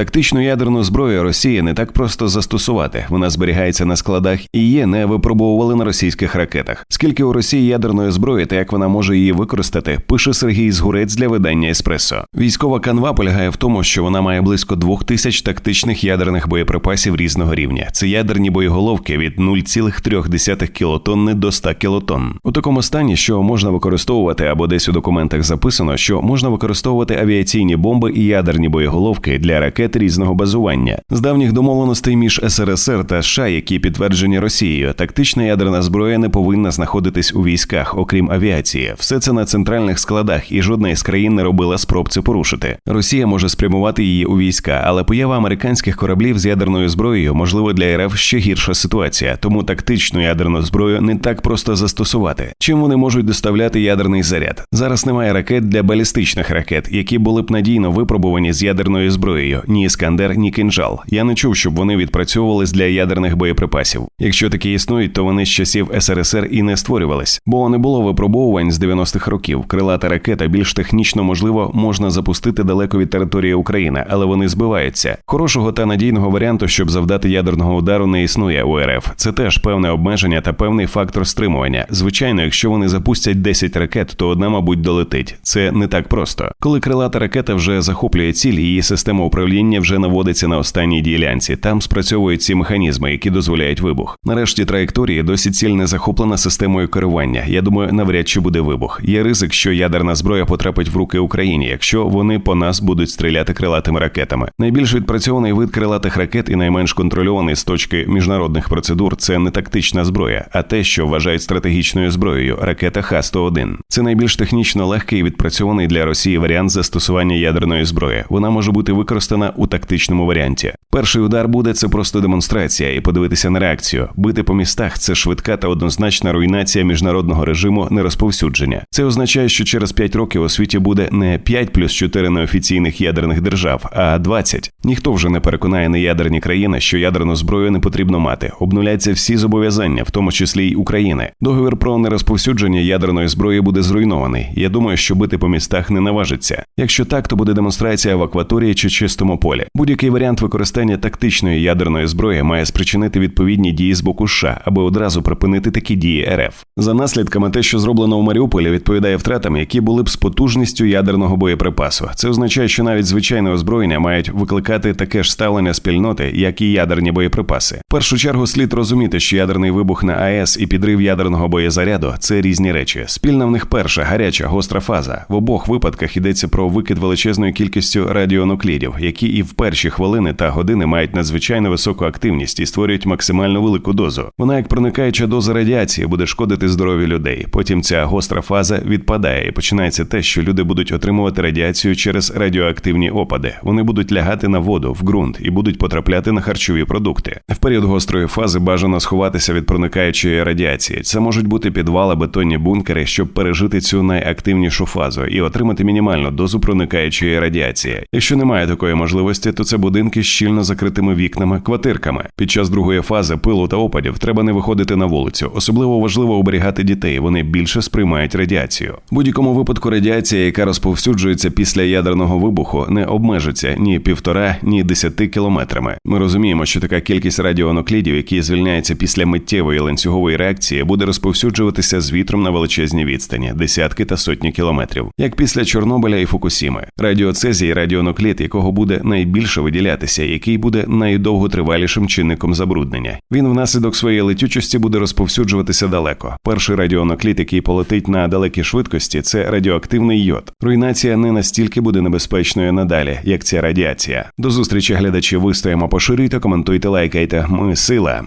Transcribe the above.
Тактичну ядерну зброю Росії не так просто застосувати. Вона зберігається на складах і її не випробовували на російських ракетах. Скільки у Росії ядерної зброї та як вона може її використати, пише Сергій Згурець для видання Еспресо. Військова канва полягає в тому, що вона має близько двох тисяч тактичних ядерних боєприпасів різного рівня. Це ядерні боєголовки від 0,3 кілотонни до 100 кілотонн. У такому стані, що можна використовувати або десь у документах записано, що можна використовувати авіаційні бомби і ядерні боєголовки для ракет ракет різного базування. З давніх домовленостей між СРСР та США, які підтверджені Росією, тактична ядерна зброя не повинна знаходитись у військах, окрім авіації. Все це на центральних складах, і жодна із країн не робила спроб це порушити. Росія може спрямувати її у війська, але поява американських кораблів з ядерною зброєю можливо для РФ ще гірша ситуація, тому тактичну ядерну зброю не так просто застосувати. Чим вони можуть доставляти ядерний заряд? Зараз немає ракет для балістичних ракет, які були б надійно випробувані з ядерною зброєю ні іскандер, ні кинжал. Я не чув, щоб вони відпрацьовувались для ядерних боєприпасів. Якщо такі існують, то вони з часів СРСР і не створювались, бо не було випробовувань з 90-х років. Крилата ракета більш технічно можливо можна запустити далеко від території України, але вони збиваються. Хорошого та надійного варіанту, щоб завдати ядерного удару, не існує у РФ. Це теж певне обмеження та певний фактор стримування. Звичайно, якщо вони запустять 10 ракет, то одна, мабуть, долетить. Це не так просто. Коли крилата ракета вже захоплює ціль, її система управління управління вже наводиться на останній ділянці. Там спрацьовують ці механізми, які дозволяють вибух. Нарешті траєкторії досить ціль не захоплена системою керування. Я думаю, навряд чи буде вибух. Є ризик, що ядерна зброя потрапить в руки Україні, якщо вони по нас будуть стріляти крилатими ракетами. Найбільш відпрацьований вид крилатих ракет і найменш контрольований з точки міжнародних процедур це не тактична зброя, а те, що вважають стратегічною зброєю ракета Х-101. Це найбільш технічно легкий і відпрацьований для Росії варіант застосування ядерної зброї. Вона може бути використана у тактичному варіанті. Перший удар буде це просто демонстрація, і подивитися на реакцію. Бити по містах це швидка та однозначна руйнація міжнародного режиму нерозповсюдження. Це означає, що через 5 років у світі буде не 5 плюс 4 неофіційних ядерних держав, а 20. Ніхто вже не переконає неядерні країни, що ядерну зброю не потрібно мати. Обнуляться всі зобов'язання, в тому числі й України. Договір про нерозповсюдження ядерної зброї буде зруйнований. Я думаю, що бити по містах не наважиться. Якщо так, то буде демонстрація в акваторії чи чистому полі. Будь-який варіант використання тактичної ядерної зброї має спричинити відповідні дії з боку США, аби одразу припинити такі дії РФ. За наслідками, те, що зроблено у Маріуполі, відповідає втратам, які були б з потужністю ядерного боєприпасу. Це означає, що навіть звичайне озброєння мають викликати таке ж ставлення спільноти, як і ядерні боєприпаси. В першу чергу слід розуміти, що ядерний вибух на АЕС і підрив ядерного боєзаряду це різні речі. Спільна в них перша гаряча гостра фаза. В обох випадках йдеться про викид величезною кількістю радіонуклідів, які і в перші хвилини та години мають надзвичайно високу активність і створюють максимально велику дозу. Вона, як проникаюча доза радіації, буде шкодити здоров'ю людей. Потім ця гостра фаза відпадає і починається те, що люди будуть отримувати радіацію через радіоактивні опади. Вони будуть лягати на воду, в ґрунт і будуть потрапляти на харчові продукти. В період гострої фази бажано сховатися від проникаючої радіації. Це можуть бути підвали, бетонні бункери, щоб пережити цю найактивнішу фазу і отримати мінімальну дозу проникаючої радіації. Якщо немає такої можливості, то це будинки з щільно закритими вікнами, квартирками. Під час другої фази пилу та опадів треба не виходити на вулицю. Особливо важливо оберігати дітей. Вони більше сприймають радіацію. Будь-якому випадку радіація, яка розповсюджується після ядерного вибуху, не обмежиться ні півтора, ні десяти кілометрами. Ми розуміємо, що така кількість радіонуклідів, які звільняються після миттєвої ланцюгової реакції, буде розповсюджуватися з вітром на величезні відстані, десятки та сотні кілометрів, як після Чорнобиля і Фукусіми. Радіоцезій, радіонуклід, якого буде найбільше виділятися, який буде найдовготривалішим чинником забруднення. Він внаслідок своєї летючості буде розповсюджуватися далеко. Перший радіонокліт, який полетить на далекі швидкості, це радіоактивний йод. Руйнація не настільки буде небезпечною надалі, як ця радіація. До зустрічі глядачі вистоїмо, поширюйте, коментуйте, лайкайте. Ми сила.